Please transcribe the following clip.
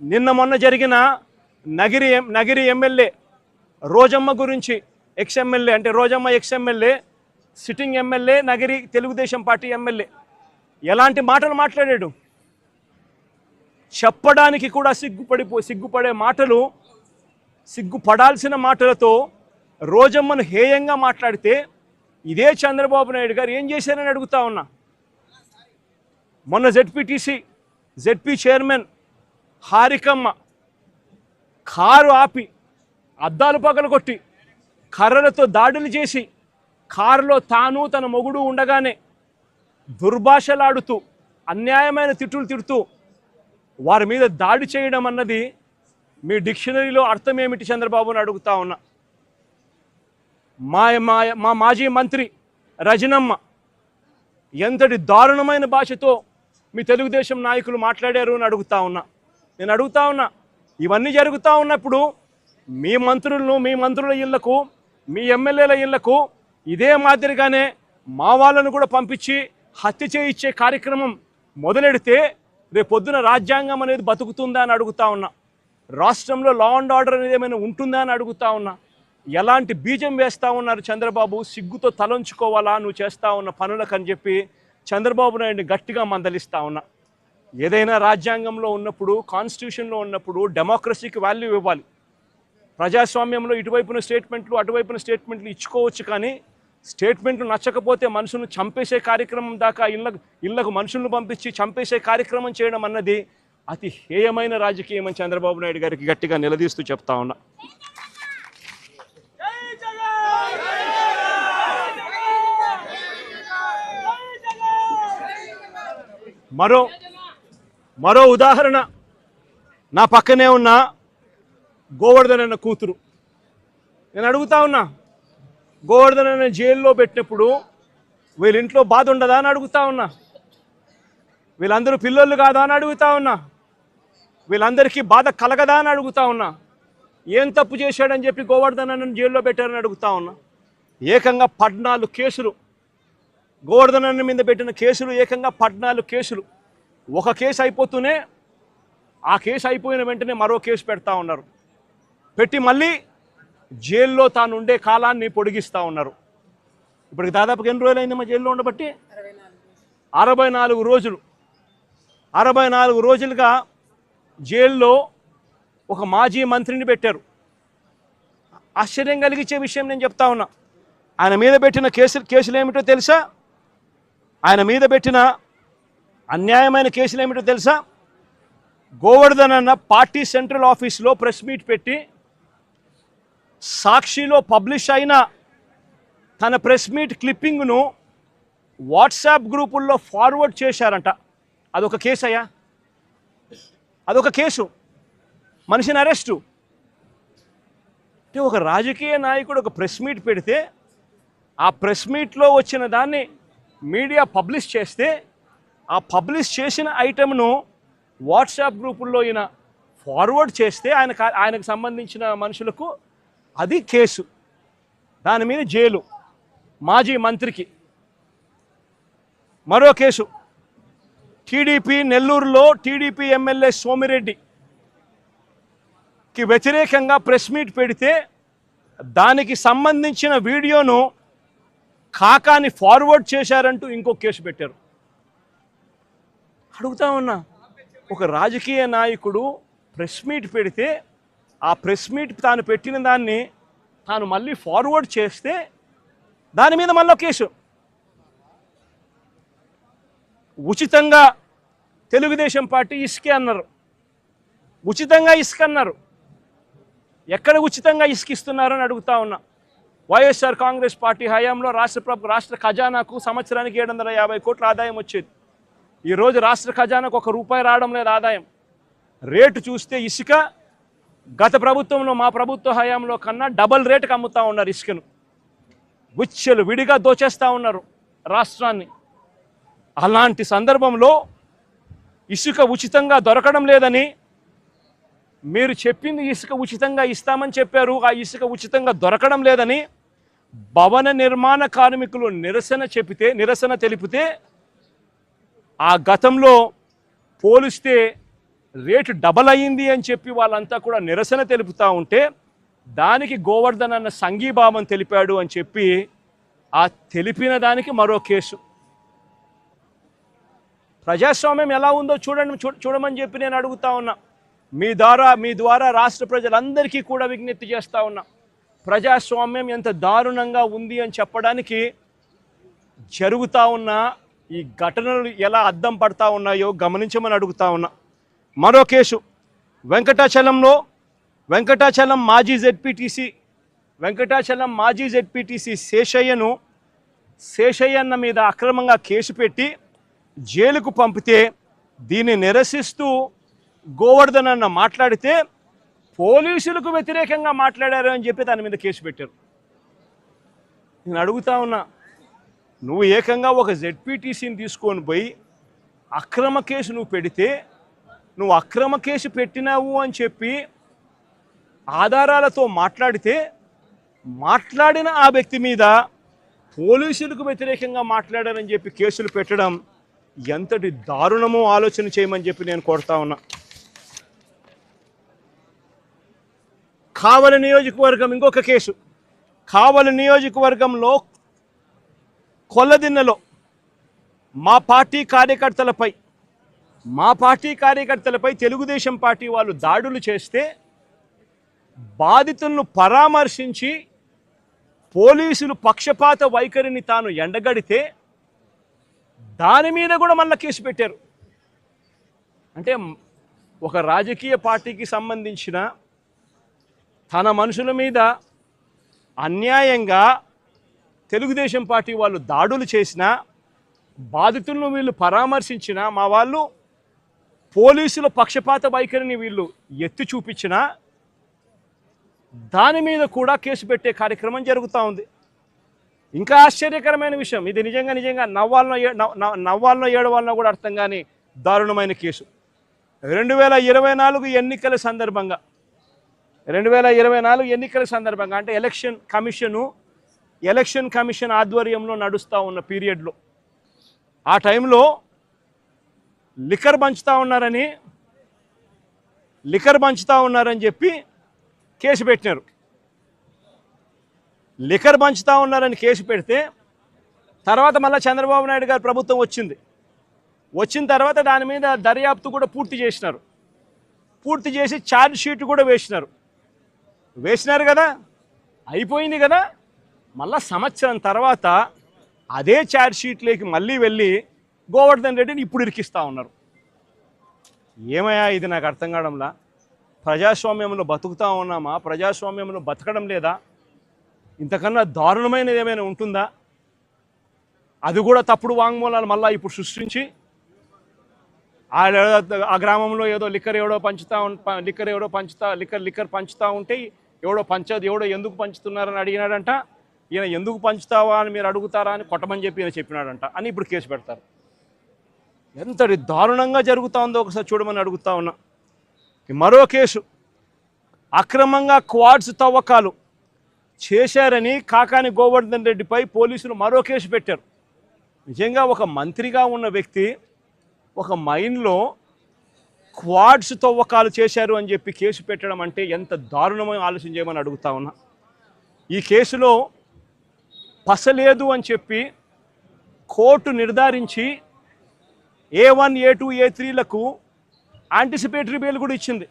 నిన్న మొన్న జరిగిన నగిరి ఎం- నగిరి ఎమ్మెల్యే రోజమ్మ గురించి ఎక్స్ ఎమ్మెల్యే అంటే Rojamma ex MLA sitting MLA Nagiri Telugu Desam party MLA. ఎలాంటి మాటలు మాట్లాడాడు? చెప్పడానికి కూడా సిగ్గుపడిపో సిగ్గుపడే మాటలు సిగ్గుపడాల్సిన మాటలతో రోజమ్మను హేయంగా మాట్లాడితే ఇదే చంద్రబాబు నాయుడు గారు ఏం చేశారని అడుగుతా ఉన్నా. మొన్న ZPTC ZP chairman Harikamma car ఆపి అద్దాలు పగలు కొట్టి కర్రలతో దాడులు చేసి కారులో తాను తన మొగుడు ఉండగానే దుర్భాషలాడుతూ అన్యాయమైన తిట్టులు తిడుతూ వారి మీద దాడి చేయడం అన్నది మీ డిక్షనరీలో అర్థం ఏమిటి చంద్రబాబుని అడుగుతా ఉన్నా. మా మా మా మాజీ మంత్రి రజనమ్మ ఎంతటి దారుణమైన భాషతో మీ తెలుగుదేశం నాయకులు మాట్లాడారు అని అడుగుతా ఉన్నా. నేను అడుగుతా ఉన్నా ఇవన్నీ జరుగుతూ ఉన్నప్పుడు మీ మంత్రులను మీ మంత్రుల ఇళ్ళకు మీ ఎమ్మెల్యేల ఇళ్ళకు ఇదే మాదిరిగానే మా వాళ్ళను కూడా పంపించి హత్య చేయించే కార్యక్రమం మొదలెడితే రేపొద్దున రాజ్యాంగం అనేది బతుకుతుందా అని అడుగుతా ఉన్నా రాష్ట్రంలో లా అండ్ ఆర్డర్ అనేది ఏమైనా ఉంటుందా అని అడుగుతా ఉన్నా ఎలాంటి బీజం వేస్తా ఉన్నారు చంద్రబాబు సిగ్గుతో తలంచుకోవాలా నువ్వు చేస్తా ఉన్న పనులకు అని చెప్పి చంద్రబాబు నాయుడిని గట్టిగా మందలిస్తా ఉన్నా. ఏదైనా రాజ్యాంగంలో ఉన్నప్పుడు కాన్స్టిట్యూషన్లో ఉన్నప్పుడు డెమోక్రసీకి వాల్యూ ఇవ్వాలి. ప్రజాస్వామ్యంలో ఇటువైపున స్టేట్మెంట్లు అటువైపున స్టేట్మెంట్లు ఇచ్చుకోవచ్చు కానీ స్టేట్మెంట్లు నచ్చకపోతే మనుషులను చంపేసే కార్యక్రమం దాకా ఇళ్ళకు ఇళ్ళకు మనుషులను పంపించి చంపేసే కార్యక్రమం చేయడం అన్నది అతి హేయమైన రాజకీయం అని చంద్రబాబు నాయుడు గారికి గట్టిగా నిలదీస్తూ చెప్తా ఉన్నా. మరో మరో ఉదాహరణ. నా పక్కనే ఉన్న గోవర్ధన్ అన్న కూతురు. నేను అడుగుతా ఉన్నా గోవర్ధన్ అన్న జైల్లో పెట్టినప్పుడు వీళ్ళింట్లో బాధ ఉండదా? అని అడుగుతా ఉన్నా. వీళ్ళందరూ పిల్లలు కాదా? అని అడుగుతా ఉన్నా. వీళ్ళందరికీ బాధ కలగదా? అని అడుగుతా ఉన్నా. ఏం తప్పు చేశాడని చెప్పి గోవర్ధన్ అన్నను జైల్లో పెట్టారని అడుగుతా ఉన్నా. ఏకంగా పద్నాలుగు కేసులు. గోవర్ధన్ అన్న మీద పెట్టిన కేసులు ఏకంగా పద్నాలుగు కేసులు. ఒక కేసు అయిపోతూనే ఆ కేసు అయిపోయిన వెంటనే మరో కేసు పెడతా ఉన్నారు. పెట్టి మళ్ళీ జైల్లో తాను ఉండే కాలాన్ని పొడిగిస్తూ ఉన్నారు. ఇప్పటికి దాదాపుగా ఎన్ని రోజులు అయింది మా జైల్లో ఉండబట్టి? అరవై నాలుగు రోజులు. అరవై నాలుగు రోజులుగా జైల్లో ఒక మాజీ మంత్రిని పెట్టారు. ఆశ్చర్యం కలిగించే విషయం నేను చెప్తా ఉన్నా. ఆయన మీద పెట్టిన కేసులు కేసులు ఏమిటో తెలుసా? ఆయన మీద పెట్టిన అన్యాయమైన కేసులు ఏమిటో తెలుసా? గోవర్ధన్ అన్న పార్టీ సెంట్రల్ ఆఫీస్లో ప్రెస్ మీట్ పెట్టి సాక్షిలో పబ్లిష్ అయిన తన ప్రెస్ మీట్ క్లిప్పింగ్ను వాట్సాప్ గ్రూపుల్లో ఫార్వర్డ్ చేశారంట. అదొక కేసు అయ్యా. అదొక కేసు. మనిషిని అరెస్టు. అంటే ఒక రాజకీయ నాయకుడు ఒక ప్రెస్ మీట్ పెడితే ఆ ప్రెస్ మీట్లో వచ్చిన దాన్ని మీడియా పబ్లిష్ చేస్తే ఆ పబ్లిష్ చేసిన ఐటెంను వాట్సాప్ గ్రూపుల్లో ఈయన ఫార్వర్డ్ చేస్తే ఆయన ఆయనకు సంబంధించిన మనుషులకు అది కేసు. దాని మీద జైలు. మాజీ మంత్రికి. మరో కేసు. టీడీపీ నెల్లూరులో టీడీపీ ఎమ్మెల్యే సోమిరెడ్డికి వ్యతిరేకంగా ప్రెస్ మీట్ పెడితే దానికి సంబంధించిన వీడియోను కాకాని ఫార్వర్డ్ చేశారంటూ ఇంకో కేసు పెట్టారు. అడుగుతా ఉన్నా ఒక రాజకీయ నాయకుడు ప్రెస్ మీట్ పెడితే ఆ ప్రెస్ మీట్ తాను పెట్టిన దాన్ని తాను మళ్ళీ ఫార్వర్డ్ చేస్తే దాని మీద మళ్ళీ కేసు. ఉచితంగా తెలుగుదేశం పార్టీ ఇసుకే అన్నారు. ఉచితంగా ఇసుక అన్నారు. ఎక్కడ ఉచితంగా ఇసుకిస్తున్నారని అడుగుతా ఉన్నా. వైఎస్ఆర్ కాంగ్రెస్ పార్టీ హయాంలో రాష్ట్ర ప్రభు రాష్ట్ర ఖజానాకు సంవత్సరానికి ఏడు వందల యాభై కోట్ల ఆదాయం వచ్చేది. ఈరోజు రాష్ట్ర ఖజానాకు ఒక రూపాయి రావడం లేదు ఆదాయం. రేటు చూస్తే ఇసుక గత ప్రభుత్వంలో మా ప్రభుత్వ హయాంలో కన్నా డబల్ రేటుకి అమ్ముతా ఉన్నారు ఇసుకను. గుచ్చెలు విడిగా దోచేస్తూ ఉన్నారు రాష్ట్రాన్ని. అలాంటి సందర్భంలో ఇసుక ఉచితంగా దొరకడం లేదని మీరు చెప్పింది ఇసుక ఉచితంగా ఇస్తామని చెప్పారు. ఆ ఇసుక ఉచితంగా దొరకడం లేదని భవన నిర్మాణ కార్మికులు నిరసన చెబితే నిరసన తెలిపితే ఆ గతంలో పోలిస్తే రేటు డబల్ అయ్యింది అని చెప్పి వాళ్ళంతా కూడా నిరసన తెలుపుతూ ఉంటే దానికి గోవర్ధన్ అన్న సంఘీభావం తెలిపాడు అని చెప్పి ఆ తెలిపిన దానికి మరో కేసు. ప్రజాస్వామ్యం ఎలా ఉందో చూడండి చూ చూడమని చెప్పి నేను అడుగుతా ఉన్నా. మీ ద్వారా మీ ద్వారా రాష్ట్ర ప్రజలందరికీ కూడా విజ్ఞప్తి చేస్తూ ఉన్నా. ప్రజాస్వామ్యం ఎంత దారుణంగా ఉంది అని చెప్పడానికి జరుగుతూ ఉన్న ఈ ఘటనలు ఎలా అద్దం పడతా ఉన్నాయో గమనించమని అడుగుతా ఉన్నా. మరో కేసు వెంకటాచలంలో వెంకటాచలం మాజీ జెడ్పీటీసీ వెంకటాచలం మాజీ జెడ్పీటీసీ శేషయ్యను శేషయ్యన్న మీద అక్రమంగా కేసు పెట్టి జైలుకు పంపితే దీన్ని నిరసిస్తూ గోవర్ధన్ అన్న మాట్లాడితే పోలీసులకు వ్యతిరేకంగా మాట్లాడారు అని చెప్పి దాని మీద కేసు పెట్టారు. నేను అడుగుతా ఉన్నా నువ్వు ఏకంగా ఒక జెడ్పీటీసీని తీసుకొని పోయి అక్రమ కేసు నువ్వు పెడితే నువ్వు అక్రమ కేసు పెట్టినావు అని చెప్పి ఆధారాలతో మాట్లాడితే మాట్లాడిన ఆ వ్యక్తి మీద పోలీసులకు వ్యతిరేకంగా మాట్లాడారని చెప్పి కేసులు పెట్టడం ఎంతటి దారుణమో ఆలోచన చేయమని చెప్పి నేను కోరుతా ఉన్నా. కావలి నియోజకవర్గం ఇంకొక కేసు. కావలి నియోజకవర్గంలో కొల్లదిన్నెలో మా పార్టీ కార్యకర్తలపై మా పార్టీ కార్యకర్తలపై తెలుగుదేశం పార్టీ వాళ్ళు దాడులు చేస్తే బాధితులను పరామర్శించి పోలీసులు పక్షపాత వైఖరిని తాను ఎండగడితే దాని మీద కూడా మళ్ళీ కేసు పెట్టారు. అంటే ఒక రాజకీయ పార్టీకి సంబంధించిన తన మనుషుల మీద అన్యాయంగా తెలుగుదేశం పార్టీ వాళ్ళు దాడులు చేసినా బాధితులను వీళ్ళు పరామర్శించిన మా వాళ్ళు పోలీసుల పక్షపాత వైఖరిని వీళ్ళు ఎత్తి చూపించినా దాని మీద కూడా కేసు పెట్టే కార్యక్రమం జరుగుతూ ఉంది. ఇంకా ఆశ్చర్యకరమైన విషయం ఇది నిజంగా నిజంగా నవ్వాలనో ఏ- నవ్వాలనో ఏడవాలనో కూడా అర్థం కాని దారుణమైన కేసు. రెండు వేల ఇరవై నాలుగు ఎన్నికల సందర్భంగా రెండు వేల ఇరవై నాలుగు ఎన్నికల సందర్భంగా అంటే ఎలక్షన్ కమిషను ఎలక్షన్ కమిషన్ ఆధ్వర్యంలో నడుస్తూ ఉన్న పీరియడ్లో. ఆ టైంలో లిక్కర్ పంచుతూ ఉన్నారని లిక్కర్ పంచుతూ ఉన్నారని చెప్పి కేసు పెట్టినారు. లిక్కర్ పంచుతూ ఉన్నారని కేసు పెడితే తర్వాత మళ్ళీ చంద్రబాబు నాయుడు గారు ప్రభుత్వం వచ్చింది. వచ్చిన తర్వాత దాని మీద దర్యాప్తు కూడా పూర్తి చేసినారు. పూర్తి చేసి ఛార్జ్ షీట్ కూడా వేసినారు. వేసినారు కదా? అయిపోయింది కదా? మళ్ళా సంవత్సరం తర్వాత అదే ఛార్జ్ షీట్లోకి మళ్ళీ వెళ్ళి గోవర్ధన్ రెడ్డిని ఇప్పుడు ఇరికిస్తూ ఉన్నారు. ఏమయ్యా ఇది నాకు అర్థం కావడంలా? ప్రజాస్వామ్యంలో బతుకుతా ఉన్నామా? ప్రజాస్వామ్యంలో బతకడం లేదా? ఇంతకన్నా దారుణమైనది ఏమైనా ఉంటుందా? అది కూడా తప్పుడు వాంగ్మూలాలు మళ్ళీ ఇప్పుడు సృష్టించి ఆ గ్రామంలో ఏదో లిక్కర్ ఎవడో పంచుతా లిక్కర్ ఎవడో పంచుతా లిక్కర్ లిక్కర్ పంచుతా ఉంటే ఎవడో పంచదు ఎవడో ఎందుకు పంచుతున్నారని అడిగినాడంట. ఈయన ఎందుకు పంచుతావా అని మీరు అడుగుతారా అని కొట్టమని చెప్పి ఈయన చెప్పినాడంట. అని ఇప్పుడు కేసు పెడతారు. ఎంతటి దారుణంగా జరుగుతా ఉందో ఒకసారి చూడమని అడుగుతా ఉన్నా. మరో కేసు. అక్రమంగా క్వాడ్స్ తవ్వకాలు చేశారని కాకాని గోవర్ధన్ రెడ్డిపై పోలీసులు మరో కేసు పెట్టారు. నిజంగా ఒక మంత్రిగా ఉన్న వ్యక్తి ఒక మైన్లో క్వాడ్స్ తవ్వకాలు చేశారు అని చెప్పి కేసు పెట్టడం అంటే ఎంత దారుణమైన ఆలోచన చేయమని అడుగుతా ఉన్నా. ఈ కేసులో పసలేదు అని చెప్పి కోర్టు నిర్ధారించి A one A two A త్రీలకు anticipatory bail కూడా ఇచ్చింది.